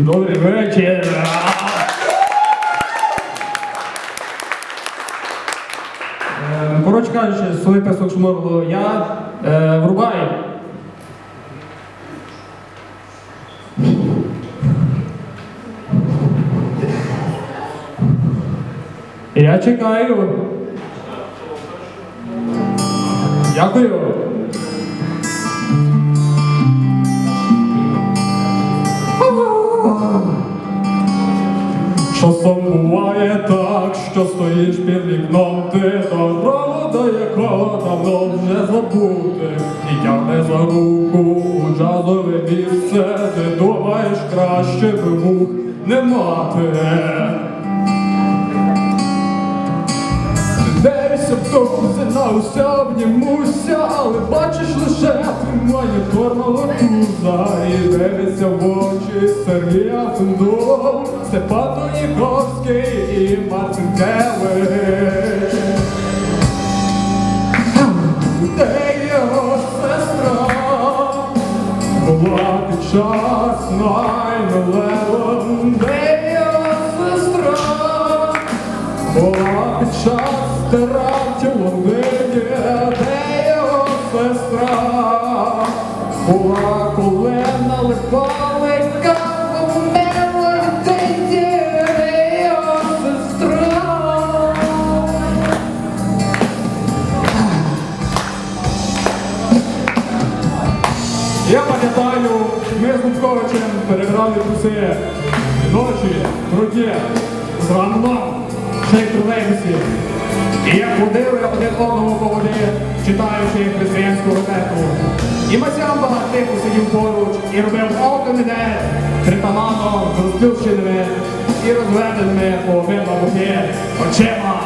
Добрий вечір. Е, Коротше кажучи, свій песок шморло, я е, врубаю. Я чекаю. Дякую. Буває так, що стоїш під вікном, ти дорогу, до якого давно вже забути, і тягне за руку у джазове місце, ти думаєш, краще мух не мати. Дивишся в довзі на усе обнімуся, але бачиш лише монітор молотуза І дивиться в очі Сергія Фундов, Степан Доніковський і Мартин Келич. Де його сестра? Була під час 9-11, Я пам'ятаю, ми з Лубковичем переграли усе ночі, руки, з рамном, ще й тролейбусі. І як ходили один одному по воді, читаючи християнську ракету. І Масямба тихо сидів поруч і робив окоміне тритаманом з розплющеними і розведеними по обидва боки очима.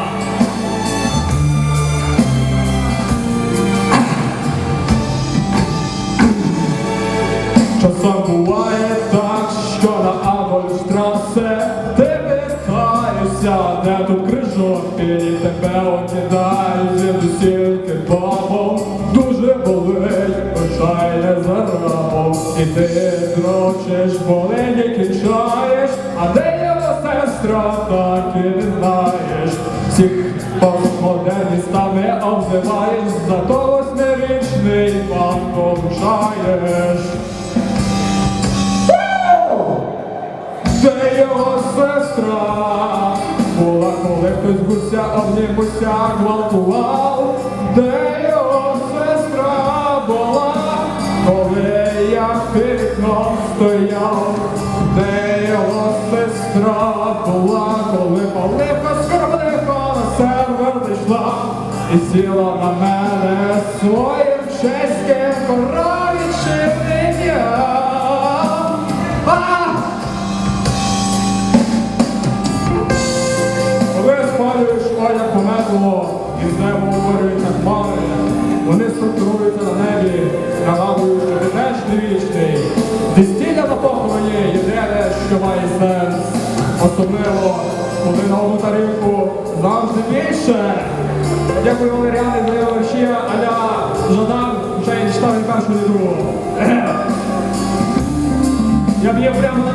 Часом буває так, що на Адольштрасе ти вітаєшся, де тут крижок, і тебе окидають звідусільки бабом. Дуже болить, бажай не зарабом. І ти дрочиш, болить і кінчаєш, а де його сестра, так і не знаєш. Всіх постмодерністами обзиваєш, зато восьмирічний пан повишаєш. Де його сестра була, коли хтось гуся обнімуся гвалтував. Під стояв. Де його сестра була, коли поливка скорбливо на сервер прийшла і сіла на мене своїм чеським коровічим ім'ям. На одну тарілку завжди більше. Дякую Валеріани за його вірші, аля Жадан, читав першу, ні другу. Я б'є прямо на.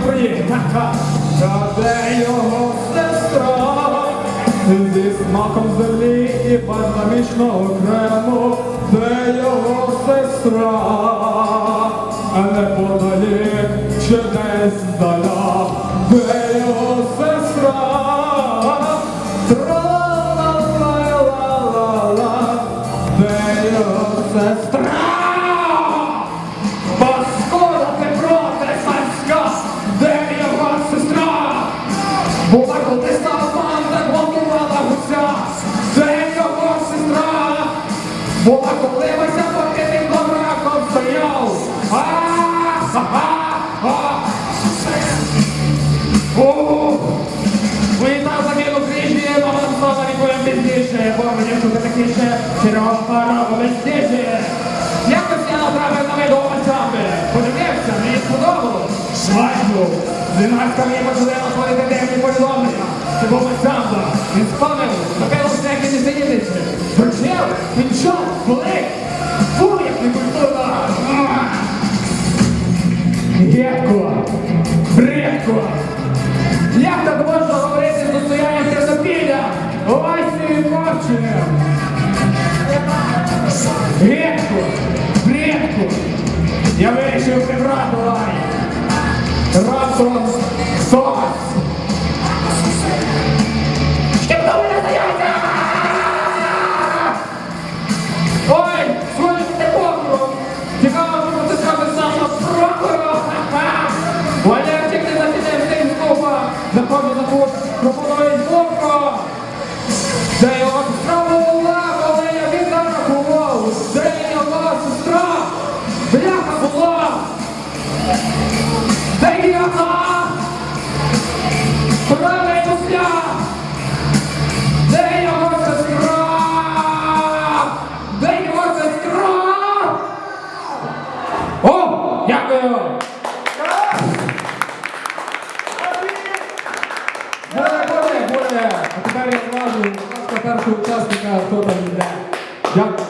Ха-ха. Та де його сестра? Зі смаком землі і бальзамічного крему, де його сестра, а не подалік чи десь здаля, Була коли Вася під вікном стояв. Вітав загинув крижі, мама слава пізніше, бо мені що таке Сереж пара бездіже. Якось я направив на виду Васяпи. Подивився, мені сподобалось. Зінацька мені можливо створити темні повідомлення. Це був Васяпа. Він спомнив, напевно, всякі не сидітися. Вручив, вінчав, болить. Фу, як некультурно. Гетко. Бред. Гетко! Як так можна говорити з достоянням Тернопілля? Ось і! Бредко! Я вирішив прибрати лай! Раптом сос! Буде! А тепер я зважу першого учасника, хто там йде. Дякую.